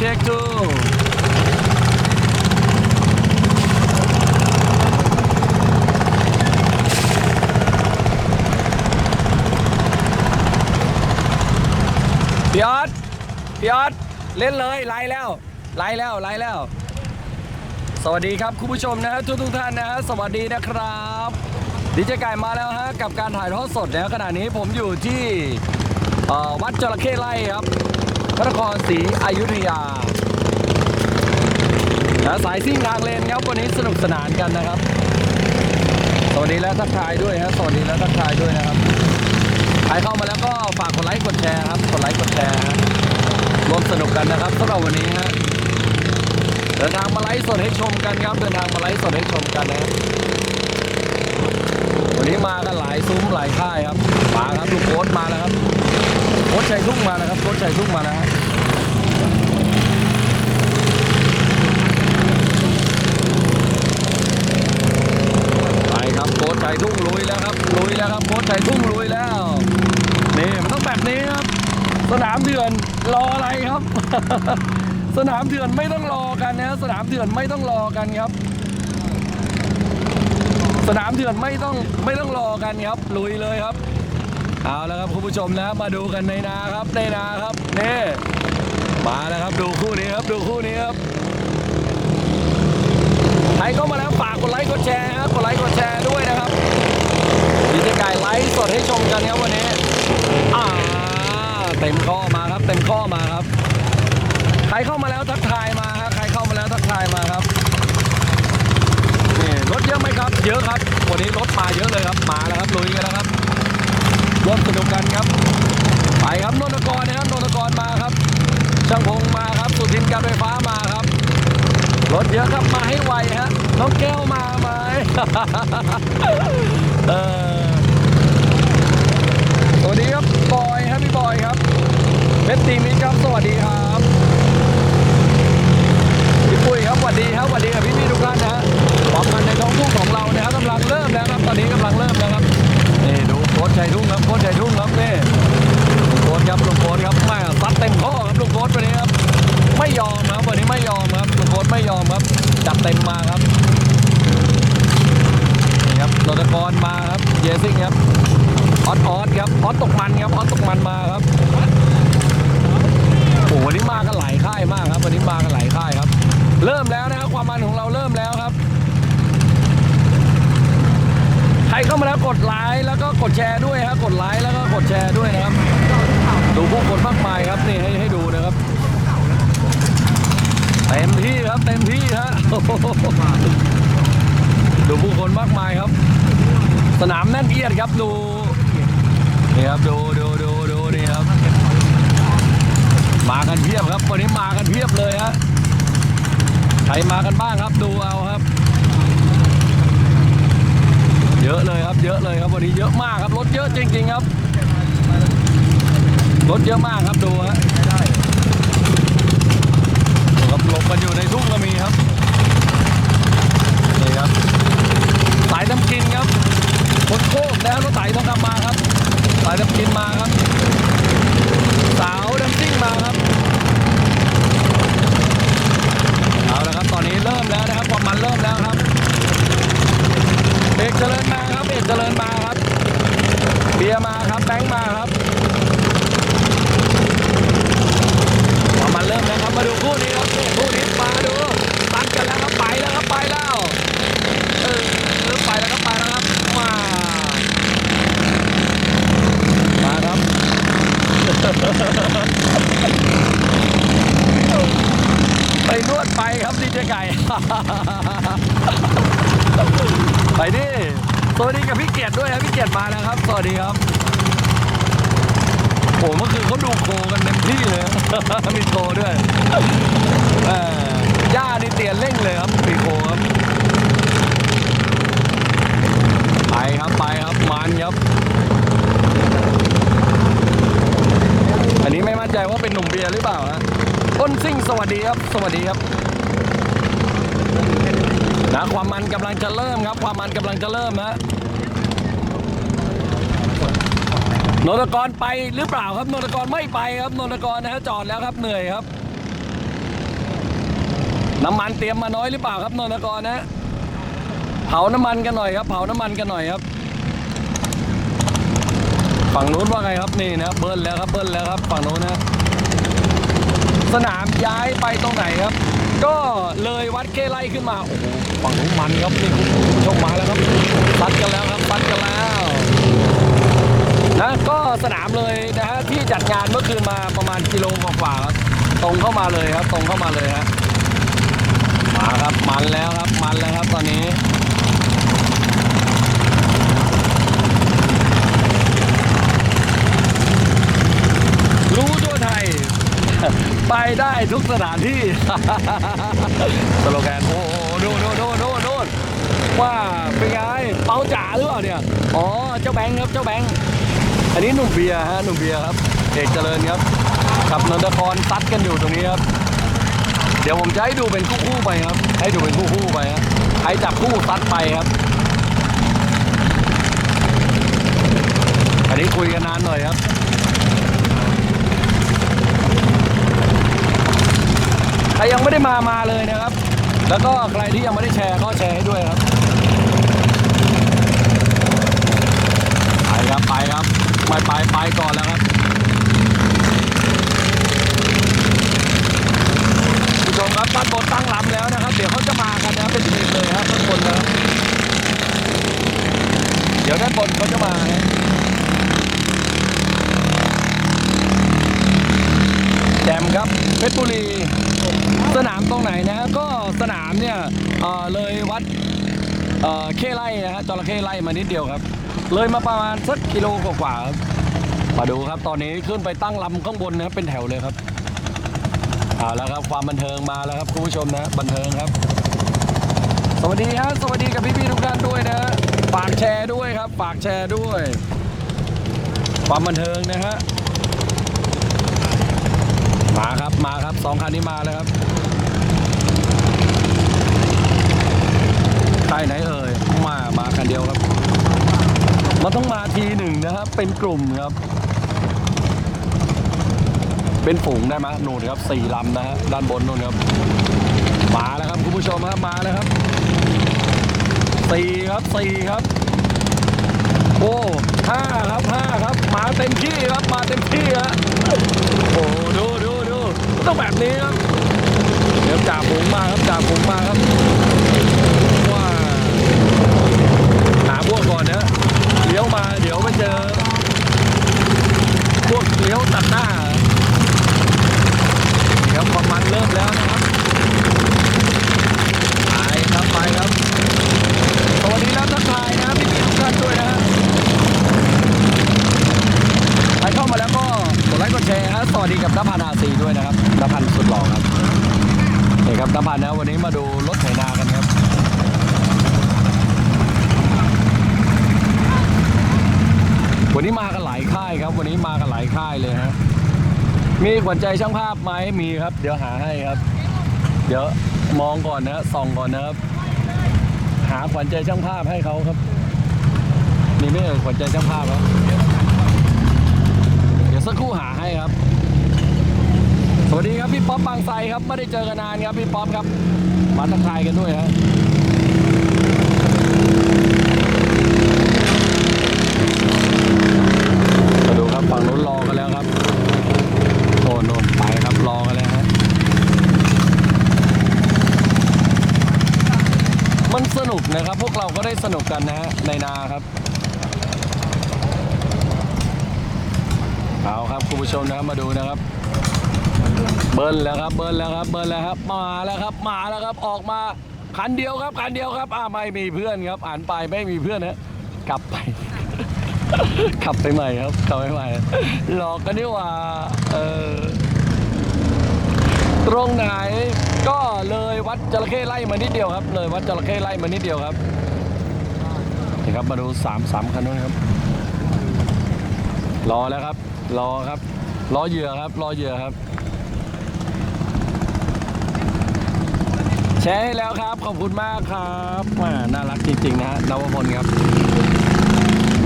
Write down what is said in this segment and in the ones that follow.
เช็คทูพี่ออสพี่ออสเล่นเลยไล่แล้วไล่แล้วไล่แล้ว สวัสดีครับคุณผู้ชมนะฮะทุกทุกท่านนะฮะสวัสดีนะครับดีเจไก่มาแล้วฮะกับการถ่ายทอดสดนะขณะนี้ผมอยู่ที่วัดจระเข้ไร่ครับ พระนครศรีอยุธยานะสายซิ่งทางเลนครับวันนี้สนุกสนานกันนะครับ สวัสดีและทักทายด้วยฮะสวัสดีและทักทายด้วยนะครับใครเข้ามาแล้วก็ฝากกดไลค์กดแชร์ครับกดไลค์กดแชร์ร่วมสนุกกันนะครับสำหรับวันนี้ฮะเดินทางมาไลฟ์สดให้ชมกันครับเดินทางมาไลฟ์สดให้ชมกันนะวันนี้มากันหลายซุ้มหลายค่ายครับมาครับลูกโค้ดมาแล้วครับโค้ดชัยทุ่งมาแล้วครับโค้ดชัยทุ่งมาแล้วฮะไปครับโค้ดชัยทุ่งลุยแล้วครับลุยแล้วครับโค้ดชัยทุ่งลุยแล้วนี่มันต้องแบบนี้ครับ สนามเดือนรออะไรครับ สนามเถื่อนไม่ต้องรอกันนะสนามเถื่อนไม่ต้องรอกันครับ สนามเถื่อนไม่ต้องไม่ต้องรอกันครับลุยเลยครับ เอาแล้วครับคุณผู้ชมนะมาดูกันในนาครับในนาครับนี่มาแล้วครับดูคู่นี้ครับดูคู่นี้ครับใครเข้ามาแล้วฝากกดไลค์กดแชร์ครับกดไลค์กดแชร์ด้วยนะครับดีเจไก่ไลฟ์สดให้ชมกันครับวันนี้อ่าเต็มข้อ เต็มข้อมาครับ ใครเข้ามาแล้วทักทายมาครับใครเข้ามาแล้วทักทายมาครับนี่รถเยอะไหมครับ เยอะครับวันนี้รถมาเยอะเลยครับมาแล้วครับลุยกันแล้วครับร่วมสนุกกันครับ ไปครับนนทกรนะครับนนทกรมาครับ ช่างพงมาครับสุทินการไฟฟ้ามาครับรถเยอะครับมาให้ไวฮะน้องแก้วมาไหมเออสวัสดีครับบอยครับพี่บอยครับ เพชรตีมิตรครับสวัสดีครับพี่ปุ้ยครับสวัสดีครับสวัสดีกับพี่พี่ทุกท่านนะฮะความมันในท้องทุ่งของเรานี่ยครับกำลังเริ่มแล้วครับตอนนี้กำลังเริ่มแล้วครับนี่ดูโค้ชชัยทุ่งครับโค้ชชัยทุ่งครับนี่ลุงโค้ชครับลุงโค้ชครับแม่ซัดเต็มข้อครับลุงโค้ชวันนี้ครับไม่ยอมครับวันนี้ไม่ยอมครับลุงโค้ชไม่ยอมครับจัดเต็มมาครับนี่ครับรถกรมาครับเยซิ่งครับออสออสครับออสตกมันครับออสตกมันมาครับ โอ้วันนี้มากันหลายค่ายมากครับ วันนี้มากันหลายค่ายครับ เริ่มแล้วนะครับความมันของเราเริ่มแล้วครับ ใครเข้ามาแล้วกดไลค์แล้วก็กดแชร์ด้วยครับกดไลค์แล้วก็กดแชร์ด้วยนะครับ ดูผู้คนมากมายครับนี่ให้ให้ดูนะครับเต็มที่ครับเต็มที่ฮะดูผู้คนมากมายครับ สนามแน่นเอียดครับดูนี่ครับดูดูดูดูนี่ครับ มากันเพียบครับ วันนี้มากันเพียบเลยฮะใครมากันบ้างครับดูเอาครับ เยอะเลยครับ เยอะเลยครับวันนี้เยอะมากครับรถเยอะจริง ๆ ครับรถเยอะมากครับดูฮะครับหลบกันอยู่ในทุ่งก็มีครับนี่ครับสายน้ำกินครับคนโค้งแล้วรถไถต้องกำมาครับ สายน้ำกินมาครับ สาวดัมซิ่งมาครับ เอาละครับ ตอนนี้เริ่มแล้วนะครับความมันเริ่มแล้วครับ เอกเจริญมาครับ เอกเจริญมาครับ เบียร์มาครับ แบงค์มาครับความมันเริ่มแล้วครับ มาดูคู่นี้ครับคู่นี้มาดูตัดกันแล้วครับ ไปแล้วครับ ไปแล้ว เออเออไปแล้วครับ ไปแล้วครับ มา มาครับ ไปนวดไปครับดีเจไก่ ไปดิสวัสดีกับพี่เกียรติด้วยครับพี่เกียรติมาแล้วครับ สวัสดีครับโอ้เมื่อคืนเขาดูโคกันเต็มที่เลย มีโคด้วยเออย่านี่เตียนเร่งเลยครับมีโคครับ ไปครับไปครับมันครับ อันนี้ไม่มั่นใจว่า เป็นหนุ่มเบียร์หรือเปล่าฮะต้นซิ่งสวัสดีครับ สวัสดีครับนะความมันกำลังจะเริ่มครับ ความมันกำลังจะเริ่มฮะนนทกรไปหรือเปล่าครับนนทกรไม่ไปครับนนทกรนะฮะจอดแล้วครับเหนื่อยครับ น้ำมันเตรียมมาน้อยหรือเปล่าครับนนทกรนะเผาน้ำมันกันหน่อยครับ เผาน้ำมันกันหน่อยครับ ฝั่งนู้นว่าไงครับนี่นะเบิ้ลแล้วครับเบิ้ลแล้วครับฝั่งนู้นนะ สนามย้ายไปตรงไหนครับ ก็เลยวัดเคไลขึ้นมาโอ้โหฝั่งนู้นมันครับนี่คุณชมมาแล้วครับปัดกันแล้วครับปัดกันแล้วนะก็สนามเลยนะฮะที่จัดงานเมื่อคืนมาประมาณกิโลกว่าๆครับตรงเข้ามาเลยครับ ตรงเข้ามาเลยฮะมาครับมันแล้วครับมันแล้วครับตอนนี้รู้ ไปได้ทุกสถานที่ สโลแกน โอ้โหดูดูดูดูดูว่าเป็นไง เปาจ๋าหรือเปล่าเนี่ย อ๋อ เจ้าแบงค์ครับ เจ้าแบงค์ อันนี้หนุ่มเบียร์ฮะ หนุ่มเบียร์ครับ เอกเจริญครับกับนนทครซัดกันอยู่ตรงนี้ครับ เดี๋ยวผมจะให้ดูเป็นคู่ๆไปครับ ให้ดูเป็นคู่ๆไปครับใครจับคู่ซัดไปครับ อันนี้คุยกันนานหน่อยครับ ใครยังไม่ได้มามาเลยนะครับ แล้วก็ใครที่ยังไม่ได้แชร์ก็แชร์ให้ด้วยครับไปครับไปครับไม่ไปไปก่อนแล้วครับผู้ชมครับด้านบนตั้งลำแล้วนะครับ เดี๋ยวเขาจะมากันนะครับเป็นทีมเลยครับด้านบนนะครับ เดี๋ยวด้านบนเขาจะมานะแจมครับเพชรบุรี สนามตรงไหนนะฮะก็สนามเนี่ยเอ่อเลยวัด เอ่อเข้ไล่นะฮะจระเข้ไล่มานิดเดียวครับ เลยมาประมาณสักกิโลกว่าๆครับมาดูครับ ตอนนี้ขึ้นไปตั้งลำข้างบนนะครับเป็นแถวเลยครับเอาแล้วครับความบันเทิงมาแล้วครับคุณผู้ชมนะบันเทิงครับ สวัสดีฮะสวัสดีกับพี่ๆทุกท่านด้วยนะฝากแชร์ด้วยครับฝากแชร์ด้วย ความบันเทิงนะฮะมาครับมาครับสองคันนี้มาแล้วครับใคร ไหนเอ่ยมามาคันเดียวครับ มันต้องมาทีหนึ่งนะครับ เป็นกลุ่มครับ เป็นฝูงได้ไหมนูนครับสี่ลำนะฮะด้านบนนู่นครับมาแล้วครับคุณผู้ชมครับมาแล้วครับสี่ครับสี่ครับ โอ้ห้าครับห้าครับ มาเต็มที่ครับมาเต็มที่ครับโอ้ดูดูดูต้องแบบนี้ครับ เดี๋ยวจ่าฝูงมาครับจ่าฝูงมาครับว่าหาพว ก่อนนะเลี้ยวมาเดี๋ยวไปเจอ พวกเลี้ยวตัดหน้าเดี๋ยวความมันเริ่มแล้วนะครับไปครับไปครับสวัสดีแล้วทักทายนะพี่ๆทุกท่านด้วยนะใครเข้ามาแล้วก็กดไลค์กดแชร์ฮะสวัสดีกับนภันอาซีด้วยนะครับนภันสุดหล่อครับนี่ครับนภันนะวันนี้มาดูรถไถนากันครับ วันนี้มากันหลายค่ายครับ วันนี้มากันหลาย ค่ายเลยฮะมีขวัญใจช่างภาพไหมมีครับ เดี๋ยวหาให้ครับ เดี๋ยวมองก่อนนะส่องก่อนนะครับ หาขวัญใจช่างภาพให้เขาครับมีไหม่เอ่ยขวัญใจช่างภาพครับเดี๋ยวสักครู่หาให้ครับ สวัสดีครับพี่ป๊อปบางไทรครับไม่ได้เจอกันนานครับพี่ป๊อปครับมาทักทายกันด้วยฮะมาดูครับฝั่งนู้นรอกันแล้วครับโน่นโน่นไปครับรอกันแล้วฮะมันสนุกนะครับ พวกเรา กันนะฮะในนาครับ เอาครับคุณผู้ชมนะครับมาดูนะครับ เบิ้ลแล้วครับเบิ้ลแล้วครับเบิ้ลแล้วครับมาแล้วครับมาแล้วครับออกมาคันเดียวครับคันเดียวครับอ่าไม่มีเพื่อนครับอ่านไปไม่มีเพื่อนนะกลับไป ขับไปใหม่ครับขับไปใหม่หลอกกันนี่ว่าเออตรงไหนก็เลยวัดจระเข้ไล่มานิดเดียวครับ เลยวัดจระเข้ไล่มานิดเดียวครับ นี่ครับมาดูสามสามคันนู้นครับ รอแล้วครับ รอครับ รอเหยื่อครับ รอเหยื่อครับ แชร์ให้แล้วครับ ขอบคุณมากครับน่ารักจริง ๆ นะฮะนวพลครับ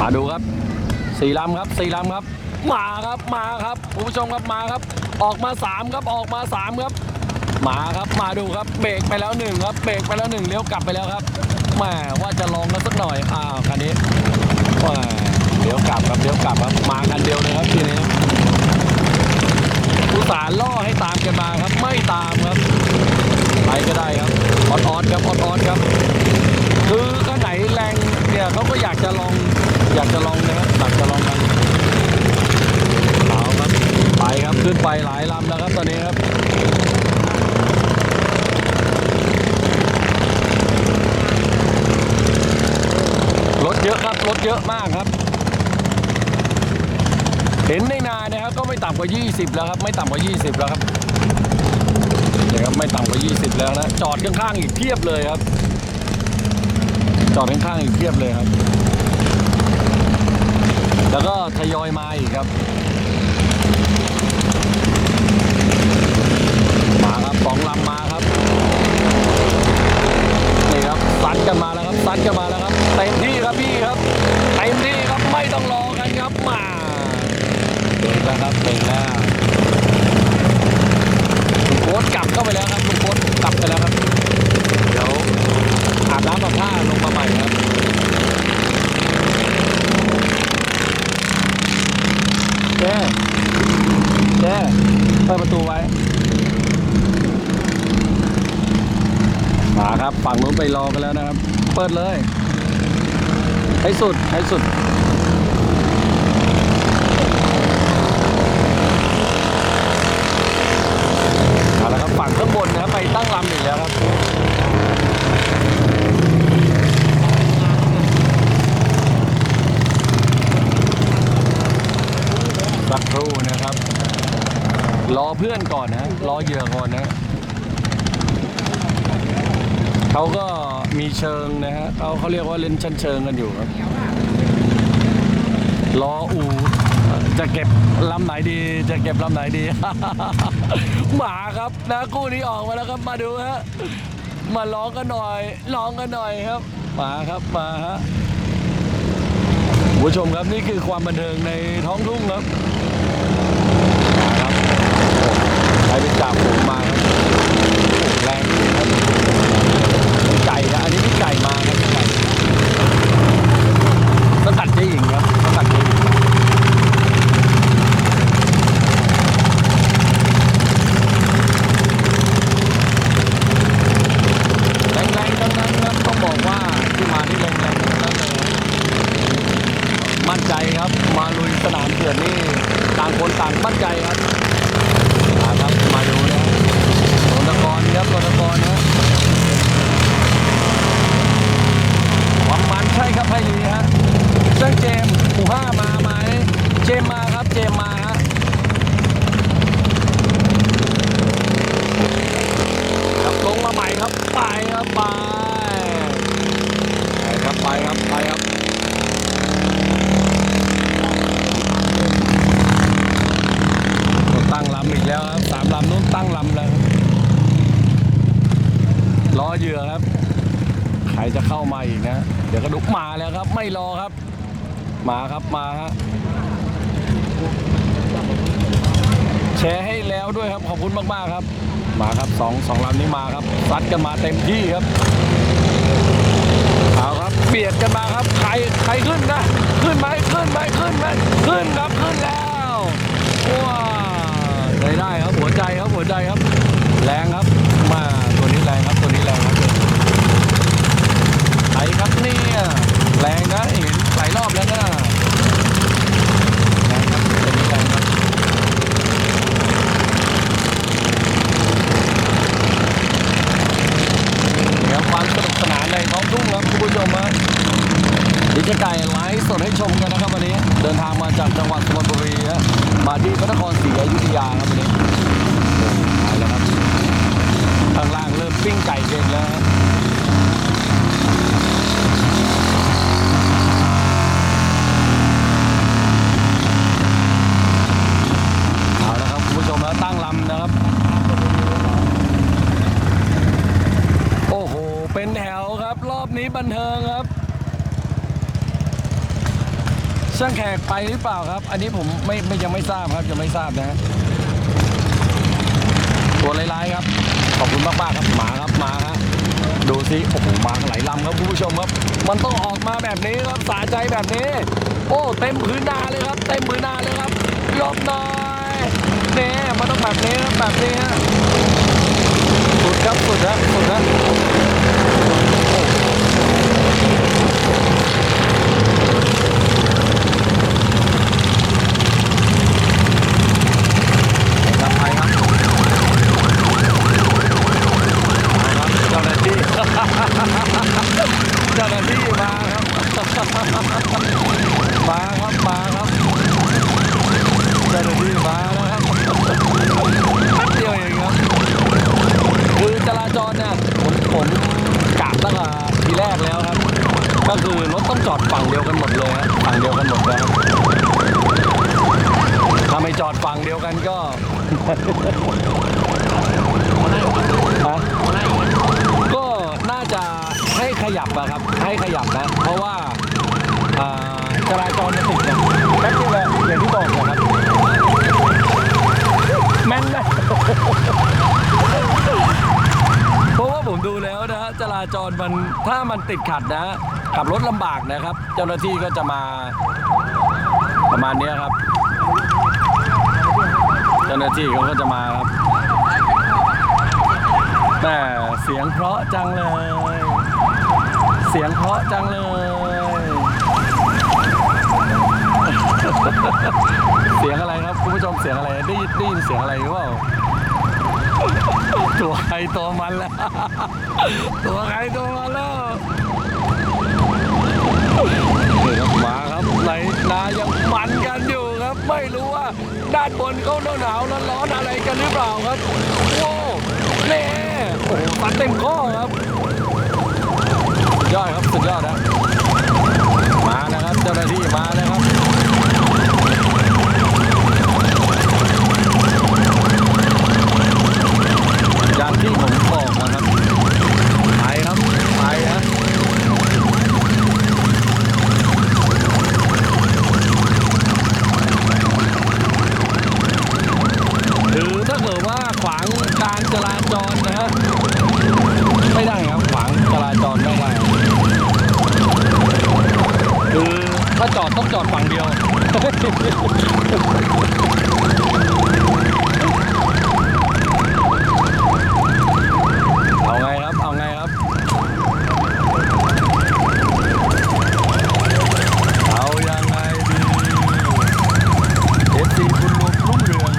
มาดูครับสี่ลำครับสี่ลำครับ มาครับมาครับคุณผู้ชมครับมาครับ ออกมาสามครับออกมาสามครับมาครับมาดูครับเบรกไปแล้วหนึ่งครับเบรกไปแล้วหนึ่งเลี้ยวกลับไปแล้วครับ แหมว่าจะลองกันสักหน่อยอ้าวคันนี้แหมเลี้ยวกลับครับเลี้ยวกลับครับมากันเดียวเลยครับทีนี้อุตส่าห์ล่อให้ตามกันมาครับไม่ตามครับไปก็ได้ครับออดออดครับออดออดครับ คือข้างไหนแรงเนี่ยเขาก็อยากจะลองอยากจะลองนะครับอยากจะลองกันเอาครับไปครับขึ้นไปหลายลำแล้วครับตอนนี้ครับ เยอะครับรถเยอะมากครับ เห็นในนาเนี่ยครับก็ไม่ต่ำกว่า 20 แล้วครับ ไม่ต่ำกว่า 20 แล้วครับนี่ครับไม่ต่ำกว่า 20 แล้วนะจอดข้างๆอีกเพียบเลยครับ จอดข้างๆอีกเพียบเลยครับ แล้วก็ทยอยมาอีกครับมาครับสองลำมาครับนี่ครับซัดกันมาแล้ว ซัดกันมาแล้วครับเต็มที่ครับพี่ครับเต็มที่ครับไม่ต้องรอกันครับมาเก่งแล้วครับเก่งแล้วลุงโค้ดกลับเข้าไปแล้วครับลุงโค้ดกลับไปแล้วครับเดี๋ยวอาบน้ำอาบท่าลงมาใหม่ครับเจ๊เจ๊เปิดประตูไว้มาครับฝั่งนู้นไปรอกันแล้วนะครับ เปิดเลยให้สุดให้สุดเอาละครับฝั่งข้างบนนะครับไปตั้งลำอีกแล้วครับสักครู่นะครับ รอเพื่อนก่อนนะรอเหยื่อก่อนนะ เขาก็มีเชิงนะฮะเขาเขาเรียกว่าเล่นชั้นเชิงกันอยู่ครับรออูจะเก็บลำไหนดีจะเก็บลำไหนดี หมาครับนะกู้นี้ออกมาแล้วครับมาดูฮะมาร้องกันหน่อยร้องกันหน่อยครับ มาครับมาฮะผู้ชมครับนี่คือความบันเทิงในท้องทุ่งครับมาครับใครเป็นจ่าฝูงมาครับแรงจริงครับ ไก่นะอันนี้พี่ไก่มาครับพี่ไก่สกัดเจ๊หญิงครับสกัดเจ๊หญิงแรงๆทั้งนั้นครับต้องบอกว่าที่มาที่แรงๆทั้งนั้นเลยมั่นใจครับ มาลุยสนามเถื่อนนี่ต่างคนต่างมั่นใจครับมาครับมาดูนะครับโดนตะกอนครับโดนตะกอนนะครับ ความมันใช่ครับไพลีฮะเจ้งเจมส์หมู่ห้ามาไหมเจมส์มาครับ เจมมาฮะครับลงมาใหม่ครับ ไปครับไปไปครับไปครับไปครับตั้งลำอีกแล้วครับสามลำนู้นตั้งลำแล้วครับรอเหยื่อครับใครจะเข้ามาอีกนะ เดี๋ยวกระดุกมาแล้วครับ ไม่รอครับ มาครับมาฮะแชร์ให้แล้วด้วยครับขอบคุณมากๆครับ มาครับสองสองลำนี้มาครับซัดกันมาเต็มที่ครับเอาครับเบียดกันมาครับใครใครขึ้นนะขึ้นไหมขึ้นไหมขึ้นไหมขึ้นครับขึ้นแล้วว้าได้ได้ครับหัวใจครับหัวใจครับ แรงครับมาตัวนี้แรงครับตัวนี้แรงครับไอ้ครับเนี่ยแรงนะเห็นหลายรอบแล้วนะแรงครับตัวนี้แรงครับเดี๋ยว ความสนุกสนานในท้องทุ่งครับคุณผู้ชมฮะดิจิไก่ไลฟ์สดให้ชมกันนะครับวันนี้เดินทางมาจากจังหวัดสุพรรณบุรีฮะมาที่พระนครศรีอยุธยาครับวันนี้ไปแล้วครับข้างล่างเริ่มปิ้งไก่เก่งแล้วเอาละครับคุณผู้ชมแล้วตั้งลำนะครับ โอ้โห เป็นแถวครับรอบนี้บันเทิงครับช่างแขกไปหรือเปล่าครับ อันนี้ผมไม่ไม่ยังไม่ทราบครับยังไม่ทราบนะฮะตัวลายๆครับ ขอบคุณมากๆครับหมาครับมาฮะดูสิโอ้โหมาหลายลำครับคุณผู้ชมครับ มันต้องออกมาแบบนี้ครับสาใจแบบนี้ โอ้เต็มพื้นนาเลยครับ เต็มพื้นนาเลยครับลบหน่อยเนี่ยมันต้องแบบนี้ครับแบบนี้ฮะ สุดครับสุดครับสุดครับครับไปครับมาครับเจ้าหน้าที่ เจ้าหน้าที่มาครับ มาครับมาครับเจ้าหน้าที่มาแล้วครับแป๊บเดียวเองครับ คือจราจรเนี่ยผมผมกะตั้งแต่ทีแรกแล้วครับ ก็คือรถต้องจอดฝั่งเดียวกันหมดเลยครับฝั่งเดียวกันหมดเลยครับถ้าไม่จอดฝั่งเดียวกันก็ ฮะ ก็น่าจะให้ขยับอะครับ ให้ขยับนะ เพราะว่าอ่าจราจรจะติดเนี่ยแป๊บเดียวแหละอย่างที่บอกนะครับ นะเพราะว่าผมดูแล้วนะฮะจราจรมันถ้ามันติดขัดนะขับรถลำบากนะครับ เจ้าหน้าที่ก็จะมาประมาณเนี้ยครับ เจ้าหน้าที่เขาก็จะมาครับแต่เสียงเพราะจังเลย เสียงเพราะจังเลย เสียงอะไรครับคุณผู้ชมเสียงอะไรได้ยินได้ยินเสียงอะไรหรือเปล่าตัวใครตัวมันแล้วตัวใครตัวมันแล้วมาครับในนายังมันกันอยู่ครับ ไม่รู้ว่าด้านบนเขาหนาวๆร้อนอะไรกันหรือเปล่าครับโอ้เน่โอ้ฟันเต็มข้อครับสุดยอดครับสุดยอดนะมานะครับเจ้าหน้าที่มานะครับ อย่าง ที่ผมบอกนะครับไปครับไปฮะหรือถ้าเกิดว่าขวางการจราจรนะฮะไม่ได้ครับขวางจราจรไม่ได้คือถ้าจอดต้องจอดฝั่งเดียว เอาไงครับ เอาไงครับ เอายังไงดีเอฟซีคุณรวมรุ่งเรือง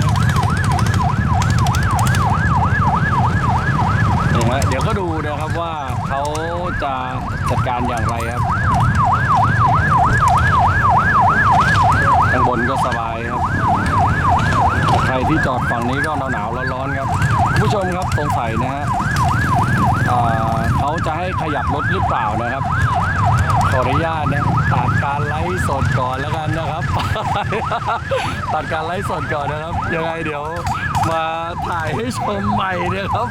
เห็นไหมเ็ดูนะครับว่าเขาจะจัดการอย่างไรครับข้างบนก็สบายครับ ใครที่จอดฝั่งนี้ก็หนาวๆร้อนๆครับ ผู้ชมครับสงสัยนะฮะเขาจะให้ขยับรถหรือเปล่านะครับขออนุญาตนะตัดการไลฟ์สดก่อนแล้วกันนะครับ ตัดการไลฟ์สดก่อนนะครับยังไงเดี๋ยว มาถ่ายให้ชมใหม่เนี่ยครับ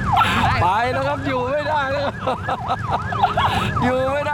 ไปแล้วครับอยู่ไม่ได้แล้วอยู่ไม่ได้